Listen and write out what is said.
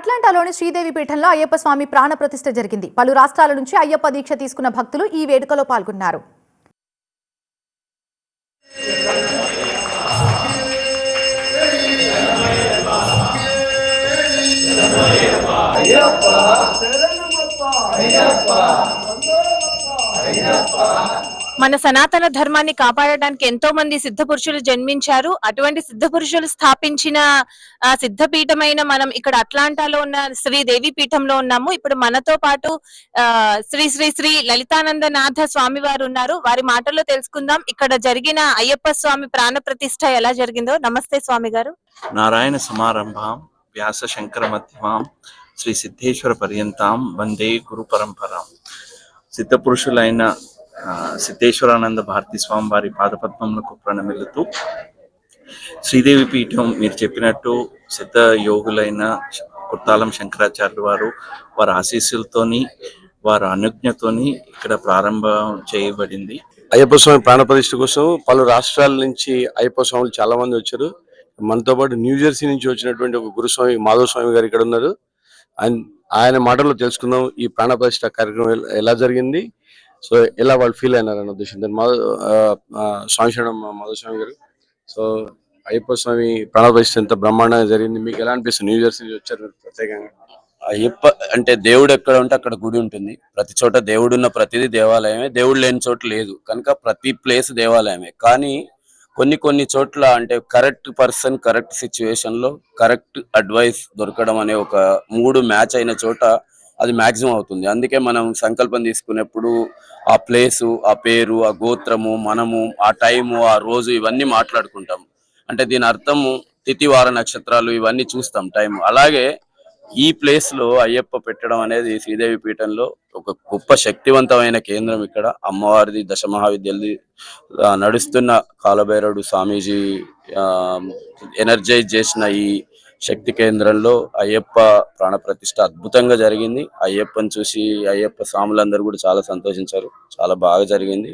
అట్లాంటాలోని శ్రీదేవి పీఠంలో అయ్యప్ప స్వామి ప్రాణ ప్రతిష్ఠ జరిగింది. పలు రాష్ట్రాల నుంచి అయ్యప్ప దీక్ష తీసుకున్న భక్తులు ఈ వేడుకలో పాల్గొన్నారు. మన సనాతన ధర్మాన్ని కాపాడడానికి ఎంతో మంది సిద్ధ పురుషులు జన్మించారు. అటువంటి సిద్ధ పురుషులు స్థాపించిన సిద్ధపీఠమైన మనం ఇక్కడ అట్లాంటాలో ఉన్న శ్రీ దేవి పీఠంలో ఉన్నాము. ఇప్పుడు మనతో పాటు ఆ, శ్రీ శ్రీ శ్రీ లలితానందనాథ స్వామి వారు ఉన్నారు. వారి మాటల్లో తెలుసుకుందాం. ఇక్కడ జరిగిన అయ్యప్ప స్వామి ప్రాణ ప్రతిష్ట ఎలా జరిగిందో. నమస్తే స్వామి గారు. నారాయణ సమారంభాం వ్యాస శంకర మధ్యమాం శ్రీ సిద్ధేశ్వర పర్యంతం వందే గురు పరంపరాం. సిద్ధ పురుషులైన సిద్ధేశ్వరానంద భారతి స్వామి వారి పాదపద్మములకు ప్రణమిల్లుతూ శ్రీదేవి పీఠం మీరు చెప్పినట్టు సిద్ధ యోగులైన కుర్తాలం శంకరాచార్యులు వారు వారి ఆశీస్సులతోని వారి అనుజ్ఞతోని ఇక్కడ ప్రారంభం చేయబడింది. అయ్యప్ప స్వామి ప్రాణప్రతిష్ఠ కోసం పలు రాష్ట్రాల నుంచి అయ్యప్ప స్వాములు చాలా మంది వచ్చారు. మనతో పాటు న్యూ జెర్సీ నుంచి వచ్చినటువంటి ఒక గురుస్వామి మాధవ స్వామి గారు ఇక్కడ ఉన్నారు. ఆయన ఆయన మాటల్లో తెలుసుకుందాం ఈ ప్రాణప్రతిష్ఠ కార్యక్రమం ఎలా జరిగింది. సో ఎలా వాళ్ళు ఫీల్ అయినారు ఉద్దేశంతో మాధవ స్వామి శరణం మాధవ స్వామి గారు. సో అయ్యప్ప స్వామి ప్రాణ ఎంత బ్రహ్మాండంగా జరిగింది. మీకు ఎలా అనిపిస్తుంది? న్యూ జెర్సీ నుంచి వచ్చారు మీరు ప్రత్యేకంగా? అయ్యప్ప అంటే దేవుడు ఎక్కడ ఉంటే అక్కడ గుడి ఉంటుంది. ప్రతి చోట దేవుడు ఉన్న ప్రతిదీ దేవాలయమే. దేవుడు లేని చోట లేదు. కనుక ప్రతి ప్లేస్ దేవాలయమే. కానీ కొన్ని కొన్ని చోట్ల అంటే కరెక్ట్ పర్సన్ కరెక్ట్ సిచ్యువేషన్లో కరెక్ట్ అడ్వైస్ దొరకడం అనే ఒక మూడు మ్యాచ్ అయిన చోట అది మాక్సిమం అవుతుంది. అందుకే మనం సంకల్పం తీసుకునేప్పుడు ఆ ప్లేసు ఆ పేరు ఆ గోత్రము మనము ఆ టైము ఆ రోజు ఇవన్నీ మాట్లాడుకుంటాం అంటే దీని అర్థము తిథివార నక్షత్రాలు ఇవన్నీ చూస్తాం టైం అలాగే ఈ ప్లేస్లో అయ్యప్ప పెట్టడం అనేది శ్రీదేవి పీఠంలో ఒక గొప్ప శక్తివంతమైన కేంద్రం ఇక్కడ. అమ్మవారిది దశ మహావిద్యాలది నడుస్తున్న కాలభైరవుడు స్వామీజీ ఎనర్జైజ్ చేసిన ఈ శక్తి కేంద్రంలో అయ్యప్ప ప్రాణప్రతిష్ఠ అద్భుతంగా జరిగింది. అయ్యప్పని చూసి అయ్యప్ప స్వాములందరూ కూడా చాలా సంతోషించారు. చాలా బాగా జరిగింది.